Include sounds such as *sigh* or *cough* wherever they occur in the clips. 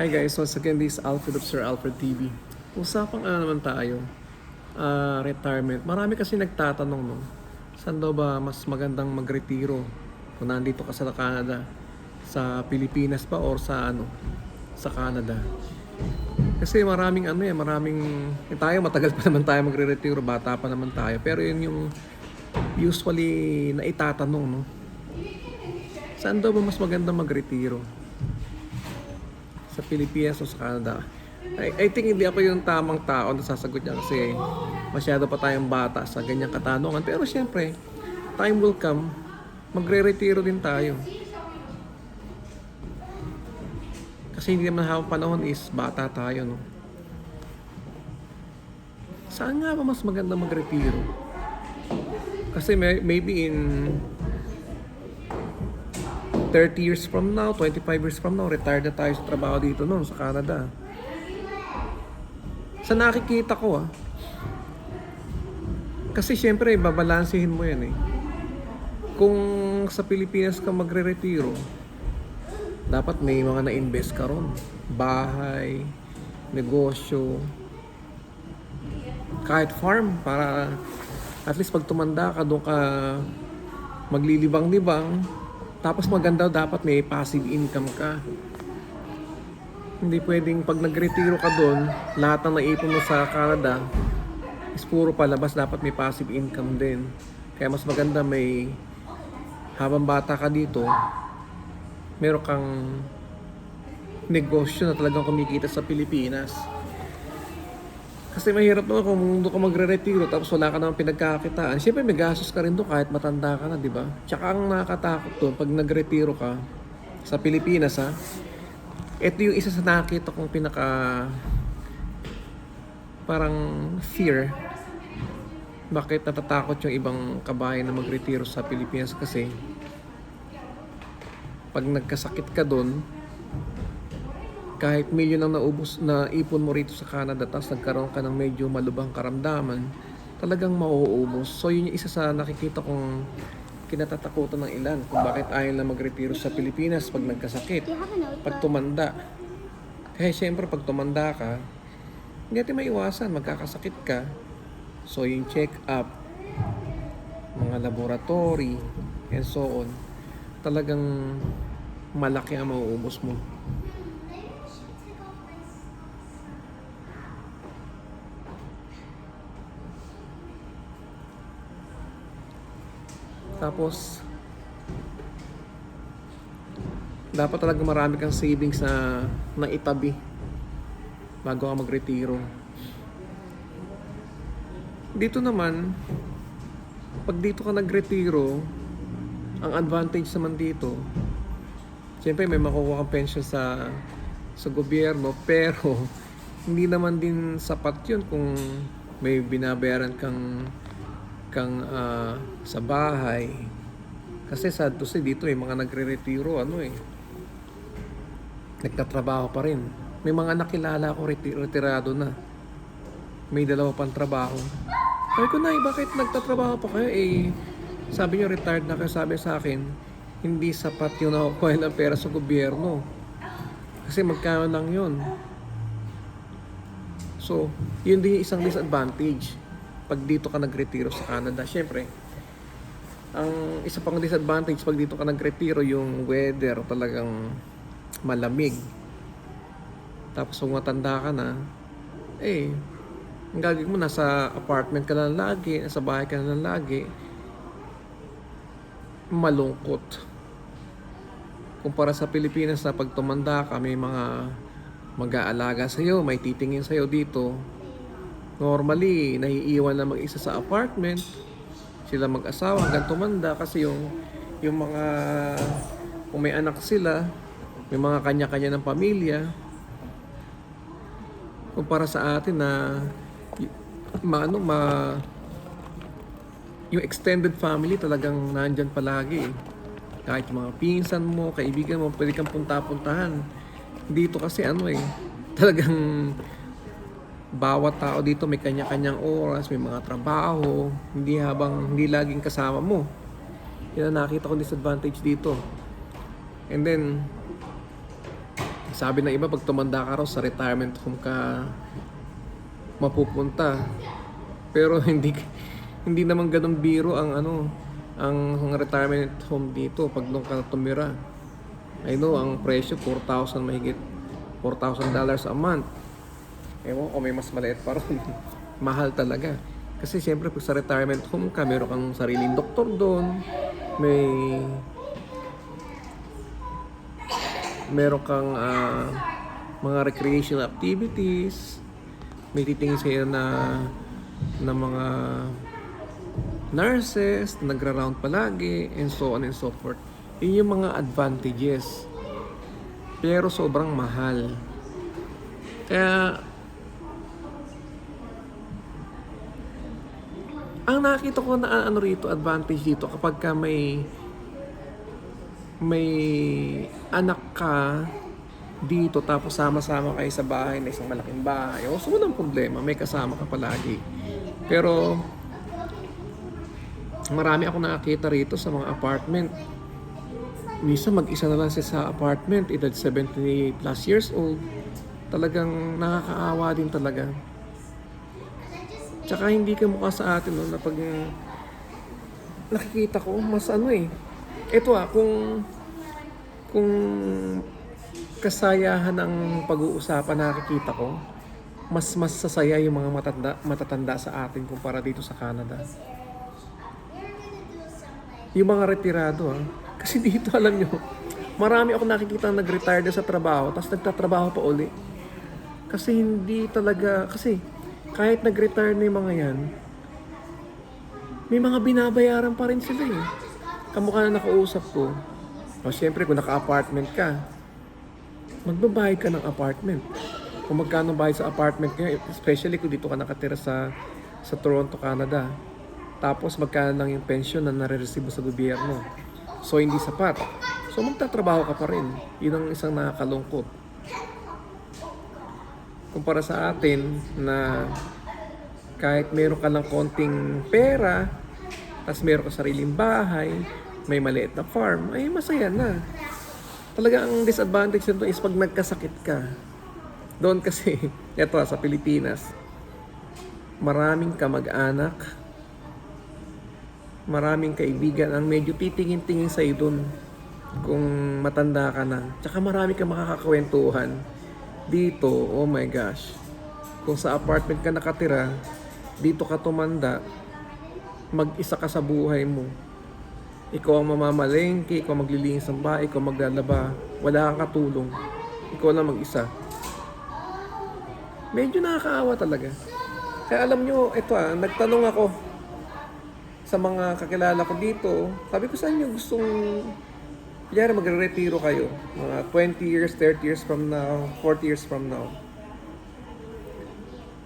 Hi guys, once again this is Alfred of Sir Alfred TV. Usapang ano naman tayo, ah, retirement. Marami kasi nagtatanong no, saan daw ba mas magandang magretiro kung nandito ka sa Canada, sa Pilipinas pa or sa ano, sa Canada. Kasi maraming ano eh, maraming eh, tayo matagal pa *laughs* naman tayo magre-retiro, bata pa naman tayo. Pero yun yung usually na itatanong no. Saan daw ba mas magandang magretiro? Sa Pilipinas o sa Canada. I, I think hindi ako yung tamang tao na sasagot niya kasi masyado pa tayong bata sa ganyang katanungan. Pero syempre, time will come, magre-retiro din tayo. Kasi hindi naman habang panahon is bata tayo, no? Saan nga ba mas maganda magretiro? Kasi may, maybe in 30 years from now, 25 years from now, retired na tayo sa trabaho dito noon sa Canada. Sa nakikita ko ah. Kasi syempre, babalansehin mo yan eh. Kung sa Pilipinas ka magre-retiro, dapat may mga na-invest ka ron. Bahay, negosyo, kahit farm para at least pag tumanda ka doon ka maglilibang-libang tapos maganda dapat may passive income ka. Hindi pwedeng pag nagretiro ka doon, lahat ng naipon mo sa Canada is puro palabas, dapat may passive income din. Kaya mas maganda may habang bata ka dito, meron kang negosyo na talagang kumikita sa Pilipinas. Kasi mahirap naman kung doon ka magre-retiro tapos wala ka naman pinagkakitaan. Siyempre may gastos ka rin doon kahit matanda ka na, di ba? Tsaka ang nakakatakot doon pag nagretiro ka sa Pilipinas ha. Ito yung isa sa nakita kong pinaka parang fear. Bakit natatakot yung ibang kabayan na magretiro sa Pilipinas kasi pag nagkasakit ka doon, kahit milyon ang naubos na ipon mo rito sa Canada tapos nagkaroon ka ng medyo malubhang karamdaman, talagang mauubos. So yun yung isa sa nakikita kong kinatatakutan ng ilan kung bakit ayaw na magretiro sa Pilipinas pag nagkasakit, pag tumanda. Kaya siyempre pag tumanda ka, hindi natin maiwasan, magkakasakit ka. So yung check-up, mga laboratory, and so on, talagang malaki ang mauubos mo. Tapos, dapat talaga marami kang savings na, na itabi bago ka magretiro. Dito naman, pag dito ka nagretiro, ang advantage naman dito, siyempre may makukuha kang pension sa sa gobyerno, *laughs* pero hindi naman din sapat yun kung may binabayaran kang kang ah, sa bahay. Kasi sad to say, dito may mga nagre-retiro, ano eh. Nagtatrabaho pa rin. May mga nakilala ko reti- retirado na. May dalawa pang trabaho. Sabi ko, Nay, bakit nagtatrabaho pa kayo? Eh, sabi niyo retired na kayo. Sabi sa akin, hindi sapat yung nakukuha ng pera sa gobyerno. Kasi magkano lang yun. So, yun din yung isang disadvantage pag dito ka nagretiro sa Canada. Siyempre, ang isa pang disadvantage pag dito ka nagretiro, yung weather talagang malamig. Tapos kung matanda ka na, eh, ang gagawin mo, nasa apartment ka na lagi, nasa bahay ka na lagi, malungkot. Kumpara sa Pilipinas na pag tumanda ka, may mga mag-aalaga sa'yo, may titingin sa'yo dito. Normally, naiiwan na mag-isa sa apartment. Sila mag-asawa hanggang tumanda kasi yung yung mga kung may anak sila, may mga kanya-kanya ng pamilya. Kumpara sa atin na maano ma yung extended family talagang nandyan palagi. Kahit mga pinsan mo, kaibigan mo, pwede kang punta-puntahan. Dito kasi ano eh, *laughs* talagang bawat tao dito may kanya-kanyang oras, may mga trabaho, hindi habang hindi laging kasama mo. Yan ang nakita ko disadvantage dito. And then, Sabi ng iba, pag tumanda ka raw sa retirement home ka mapupunta. Pero *laughs* hindi hindi naman ganun biro ang ano ang retirement home dito pag doon ka tumira. I know ang presyo 4,000 mahigit 4,000 dollars a month. Ewan ko may mas maliit pa ron. *laughs* Mahal talaga. Kasi siyempre pag sa retirement home ka, meron kang sariling doktor doon. May meron kang ah, mga recreational activities. May titingin sa'yo na na mga nurses na nagra-round palagi and so on and so forth. Yun yung mga advantages. Pero sobrang mahal. Kaya ang nakita ko na ano rito advantage dito kapag ka may may anak ka dito tapos sama-sama kayo sa bahay na isang malaking bahay. O, so walang problema, may kasama ka palagi. Pero marami ako nakakita rito sa mga apartment. Minsan mag-isa na lang siya sa apartment, edad 70 plus years old. Talagang nakakaawa din talaga. Tsaka hindi ka mukha sa atin no, na pag uh, nakikita ko, mas ano eh. Ito ah, kung kung kasayahan ng pag-uusapan na nakikita ko, mas mas sasaya yung mga matanda, matatanda sa atin kumpara dito sa Canada. Yung mga retirado ah. Kasi dito *laughs* alam nyo, marami ako nakikita na nag-retire na sa trabaho tapos nagtatrabaho pa uli. Kasi hindi talaga, kasi kahit nag-retire na yung mga yan, may mga binabayaran pa rin sila eh. Kamukha na nakausap ko. O syempre kung naka-apartment ka, magbabayad ka ng apartment. Kung magkano bayad sa apartment ngayon, especially kung dito ka nakatira sa sa Toronto, Canada. Tapos magkano lang yung pension na nare-receive sa gobyerno. So hindi sapat. So magtatrabaho ka pa rin. Yun ang isang nakakalungkot. Kumpara sa atin na kahit meron ka lang konting pera, tapos meron ka sariling bahay, may maliit na farm, ay masaya na. Talaga ang disadvantage nito is pag nagkasakit ka. Doon kasi, *laughs* eto sa Pilipinas, maraming kamag-anak, maraming kaibigan ang medyo titingin-tingin sa doon kung matanda ka na. Tsaka marami kang makakakwentuhan dito, oh my gosh. Kung sa apartment ka nakatira, dito ka tumanda, mag-isa ka sa buhay mo. Ikaw ang mamamalengke, ikaw maglilinis ng bahay, ikaw maglalaba, wala kang katulong. Ikaw lang mag-isa. Medyo nakakaawa talaga. Kaya alam nyo, ito ah, nagtanong ako sa mga kakilala ko dito. Sabi ko sa inyo, gustong Kunyari magre-retiro kayo, mga 20 years, 30 years from now, 40 years from now.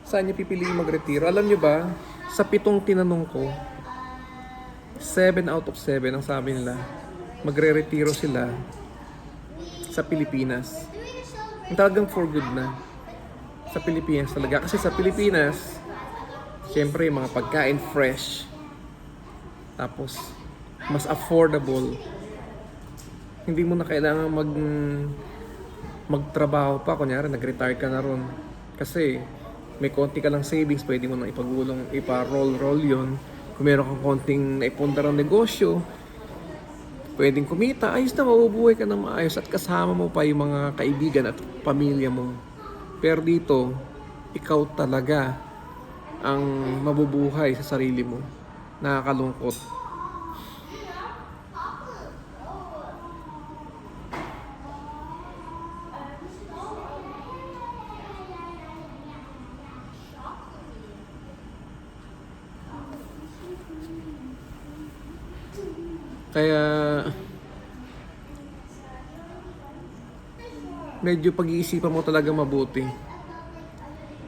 Saan niyo pipiliin magretiro? Alam niyo ba, sa pitong tinanong ko, 7 out of 7 ang sabi nila, magre-retiro sila sa Pilipinas. Yung talagang for good na. Sa Pilipinas talaga. Kasi sa Pilipinas, syempre mga pagkain fresh. Tapos, mas affordable hindi mo na kailangan mag magtrabaho pa. Kunyari nag-retire ka na ron. Kasi may konti ka lang savings pwede mo na ipagulong ipa-roll roll yon kung meron kang konting naipundar ng negosyo pwedeng kumita. Ayos na mabubuhay ka na maayos at kasama mo pa yung mga kaibigan at pamilya mo. Pero dito ikaw talaga ang mabubuhay sa sarili mo. Nakakalungkot Kaya medyo pag-iisipan mo talaga mabuti.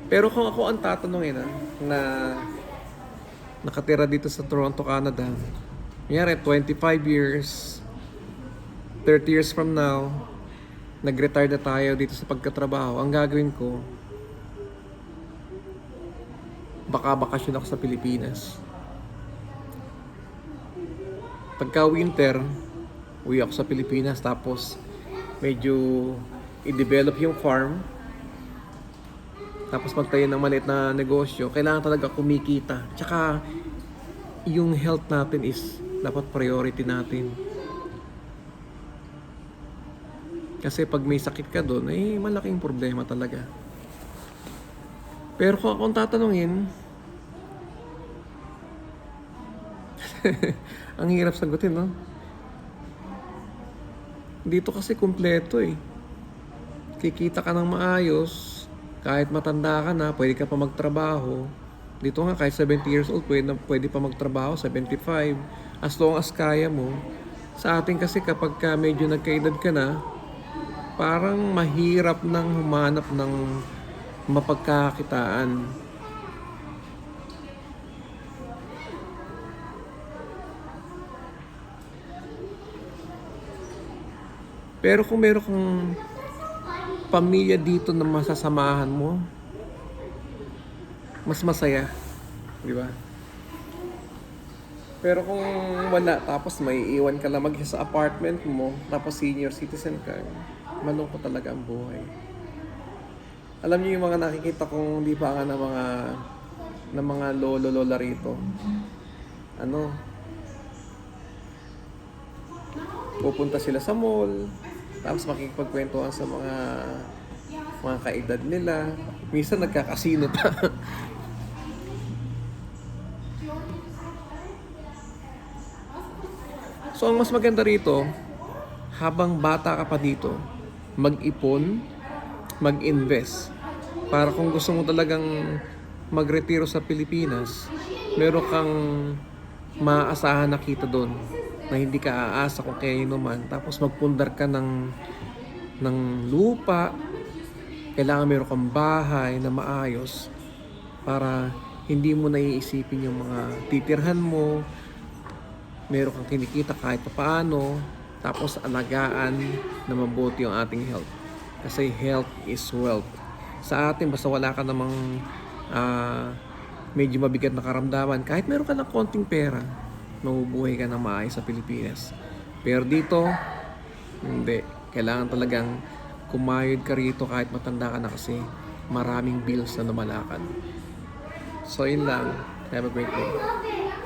Pero kung ako ang tatanungin ah, na nakatira dito sa Toronto, Canada, Kunyari, 25 years, 30 years from now, nag-retire na tayo dito sa pagkatrabaho, ang gagawin ko, baka bakasyon ako sa Pilipinas. Pagka winter, uwi ako sa Pilipinas tapos medyo i-develop yung farm, tapos magtayo ng maliit na negosyo, kailangan talaga kumikita. Tsaka, yung health natin is dapat priority natin. Kasi pag may sakit ka doon, eh malaking problema talaga. Pero kung akong tatanungin, *laughs* ang hirap sagutin, no? Dito kasi kumpleto eh. Kikita ka ng maayos, kahit matanda ka na, pwede ka pa magtrabaho. Dito nga, kahit 70 years old, pwede, pwede pa magtrabaho, 75. As long as kaya mo. Sa atin kasi kapag ka medyo nagkaedad ka na, parang mahirap nang humanap ng mapagkakitaan. Pero kung meron kang pamilya dito na masasamahan mo, mas masaya. Di ba? Pero kung wala, tapos may iwan ka lang mag sa apartment mo, tapos senior citizen ka, malungkot talaga ang buhay. Alam niyo yung mga nakikita kong di pa nga ng mga ng mga lolo lola rito. Ano? Pupunta sila sa mall, tapos makikipagkwentuhan sa mga mga kaedad nila. Minsan nagkakasino pa. *laughs* So ang mas maganda rito, habang bata ka pa dito, mag-ipon, mag-invest. Para kung gusto mo talagang magretiro sa Pilipinas, meron kang maaasahan na kita doon na hindi ka aasa kung kaya man. Tapos magpundar ka ng, ng lupa, kailangan meron kang bahay na maayos para hindi mo naiisipin yung mga titirhan mo, meron kang kinikita kahit paano, tapos alagaan na mabuti yung ating health. Kasi health is wealth. Sa atin, basta wala ka namang ah, medyo mabigat na karamdaman, kahit meron ka ng konting pera, mabubuhay ka ng maayos sa Pilipinas. Pero dito, hindi. Kailangan talagang kumayod ka rito kahit matanda ka na kasi maraming bills na lumalakad. So, yun lang. Have a great day.